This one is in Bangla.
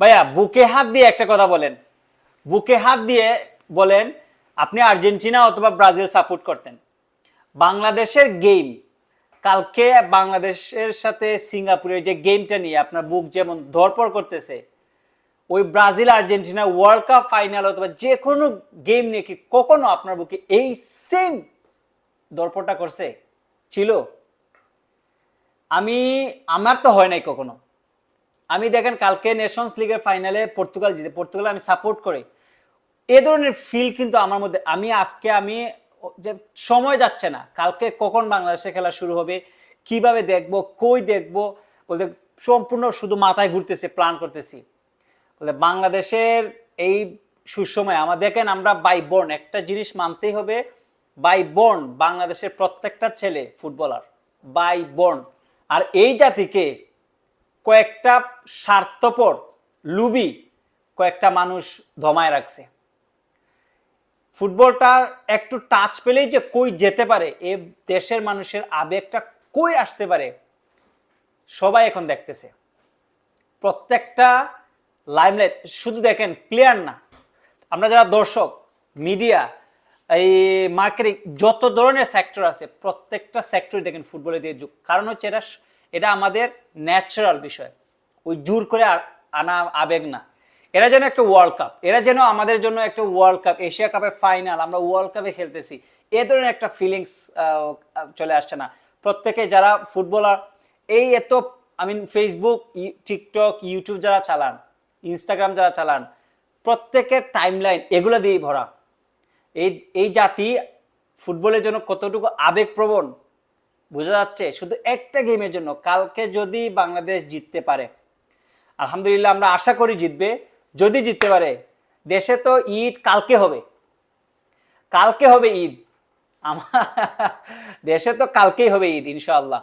ভাইয়া, বুকে হাত দিয়ে একটা কথা বলেন। বুকে হাত দিয়ে বলেন, আপনি আর্জেন্টিনা অথবা ব্রাজিল সাপোর্ট করতেন। বাংলাদেশের গেম, কালকে বাংলাদেশের সাথে সিঙ্গাপুরের যে গেমটা নিয়ে আপনার বুক যেমন ধরপড় করতেছে, ওই Brazil Argentina world cup final অথবা যে কোনো গেম নিয়ে কি কখনো আপনার বুকে এই সেম দরপটা করছে? ছিল? আমি, আমার তো হয় নাই কখনো। আমি দেখেন কালকে নেশনস লিগের ফাইনালে পর্তুগাল জিতে পর্তুগাল আমি সাপোর্ট করি। এ ধরনের ফিল কিন্তু আমার মধ্যে, আমি আজকে আমি যে সময় যাচ্ছে না, কালকে কখন বাংলাদেশে খেলা শুরু হবে, কীভাবে দেখব, কই দেখব, বলতে সম্পূর্ণ শুধু মাথায় ঘুরতেছে প্ল্যান করতেছি। বলে বাংলাদেশের এই সুসময়, আমার দেখেন আমরা বাই বর্ন একটা জিনিস মানতেই হবে বাই বর্ন বাংলাদেশের প্রত্যেকটা ছেলে ফুটবলার বাই বর্ন আর এই জাতিকে কয়েকটা স্বার্থপর লুবি কয়েকটা মানুষ ধমায় রাখছে। ফুটবলটার একটু টাচ পেলেই যে কই যেতে পারে, এ দেশের মানুষের আবেগটা কই আসতে পারে, সবাই এখন দেখতেছে। প্রত্যেকটা লাইমলাইট শুধু দেখেন প্লেয়ার না, আমরা যারা দর্শক মিডিয়া এই মার্কেটিং যত ধরনের সেক্টর আছে, প্রত্যেকটা সেক্টর দেখেন ফুটবলে দিয়ে যুগ কারণ হচ্ছে এটা এটা আমাদের ন্যাচারাল বিষয়। ওই জোর করে আনা আবেগ না। এরা যেন একটা ওয়ার্ল্ড কাপ এরা যেন আমাদের জন্য একটা ওয়ার্ল্ড কাপ এশিয়া কাপের ফাইনাল আমরা ওয়ার্ল্ড কাপে খেলতেছি। এ ধরনের একটা ফিলিংস চলে আসছে না। প্রত্যেকে যারা ফুটবলার এই এত I mean Facebook TikTok YouTube যারা চালান ইনস্টাগ্রাম যারা চালান, প্রত্যেকের টাইমলাইন এগুলো দিয়েই ভরা। এই এই জাতি ফুটবলের জন্য কতটুকু আবেগপ্রবণ বোঝা যাচ্ছে শুধু একটা গেমের জন্য। কালকে যদি বাংলাদেশ জিততে পারে, আলহামদুলিল্লাহ আমরা আশা করি জিতবে। যদি জিততে পারে, দেশে তো ঈদ কালকে হবে। কালকে হবে ঈদ। আমার দেশে তো কালকেই হবে ঈদ, ইনশাআল্লাহ।